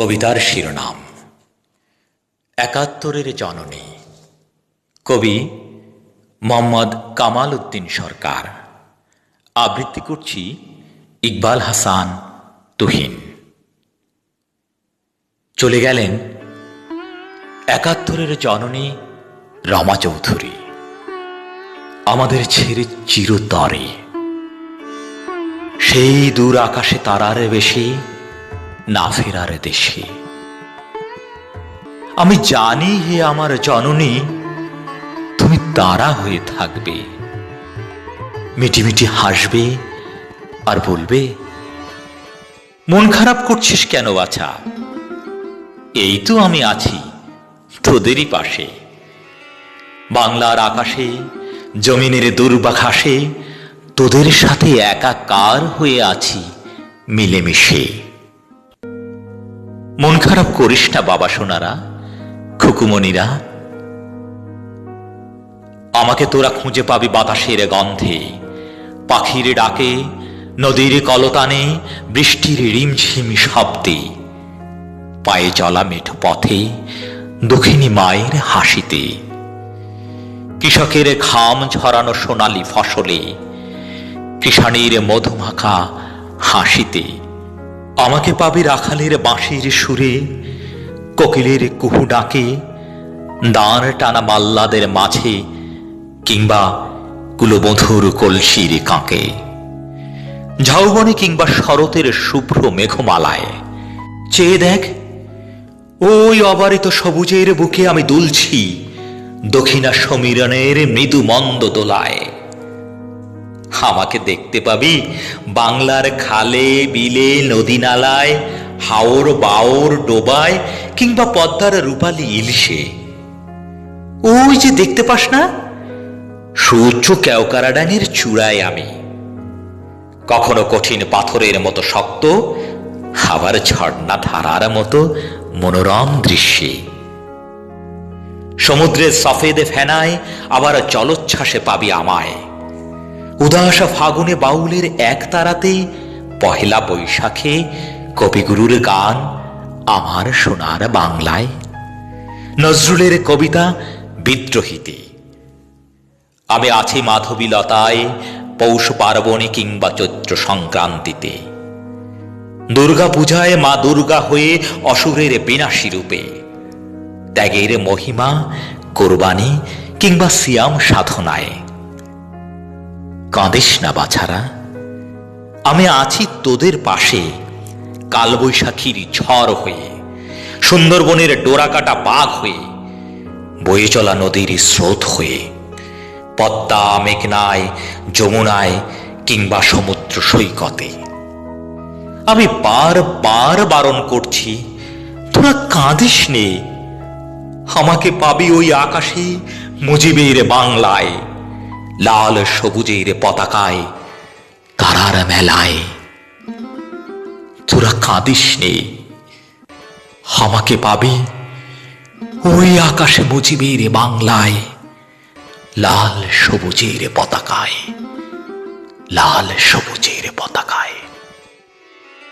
কবিতার শিরোনাম। একাত্তরের জননী। কবি মোহাম্মদ কামাল উদ্দিন সরকার। আবৃত্তি করছি ইকবাল হাসান তুহিন। চলে গেলেন একাত্তরের জননী রমা চৌধুরী। আমাদের ছেড়ে চিরতরে। সেই দূর আকাশে তারার বেশি না ফেরার দেশে। আমি জানি হে আমার জননী, তুমি তারা হয়ে থাকবে। মিটি মিটি হাসবে আর বলবে, মন খারাপ করছিস কেন বাছা এই তো আমি আছি তোদেরই পাশে। বাংলার আকাশে, জমিনের দুর্বাঘাসে তোদের সাথে একাকার হয়ে আছি মিলেমিশে। মন খারাপ করিস না, বাবা সোনারা খুকুমনিরা আমাকে তোরা খুঁজে পাবি বাতাসের গন্ধে। পাখির ডাকে, নদীর কলতানে, বৃষ্টির রিমঝিম শব্দে। পায়ে চলা মেঠো পথে দক্ষিণী মায়ের হাসিতে। কৃষকের ঘাম ঝরানো সোনালি ফসলে, কৃষাণীর মধুমাখা হাসিতে। আমাকে পাবে রাখালের বাঁশির সুরে, কোকিলের কুহু ডাকে, দাঁড় টানা মাল্লাদের মাঝে কিংবা কুলবধুর কলসির কাঁকে। ঝাউবনে কিংবা শরতের শুভ্র মেঘমালায়। চেয়ে দেখ, ওই অবারিত সবুজের বুকে আমি দুলছি দক্ষিণা সমীরণের মৃদু মন্দ দোলায়। আমাকে দেখতে পাবি। বাংলার খালে, বিলে, নদী নালায়, হাওর বাওর ডোবায় কিংবা পদ্মার রূপালি ইলিশে। ওই যে দেখতে পাস না? সূর্য কেওকারাডাঙের চূড়ায় আমি। কখনো কঠিন পাথরের মতো শক্ত আবার ঝর্ণা ধারার মতো মনোরম দৃশ্যে। সমুদ্রের সফেদে ফেনায় আবার জলোচ্ছ্বাসে পাবি আমায়। উদাস ফাগুনে বাউলের এক তারাতে পহেলা বৈশাখে কবিগুরুর গান আমার সোনার বাংলায়। নজরুলের কবিতা বিদ্রোহীতে। আমি আছি মাধবীলতায় পৌষ পার্বণে কিংবা চৈত্র সংক্রান্তিতে। দুর্গা পূজায় মা দুর্গা হয়ে অসুরের বিনাশী রূপে। ত্যাগের মহিমা, কোরবানি কিংবা সিয়াম সাধনায়। কাঁদিস না বাছারা। আমি আছি তোদের পাশে, কালবৈশাখীর ঝড় হয়ে, সুন্দরবনের ডোরাকাটা বাঘ হয়ে বয়ে চলা নদীর স্রোত হয়ে, পদ্মা মেঘনায়, যমুনায় কিংবা সমুদ্র সৈকতে। আমি বার বার বারণ করছি, তোরা কাঁদিস নে, আমাকে পাবি ওই আকাশে মুজিবের বাংলায়। লাল সবুজের পতাকায় তারার মেলায়। তোরা কাঁদিস নে। আমাকে পাবি ওই আকাশে মুজিবের বাংলায়, লাল সবুজের পতাকায়, লাল সবুজের পতাকায়।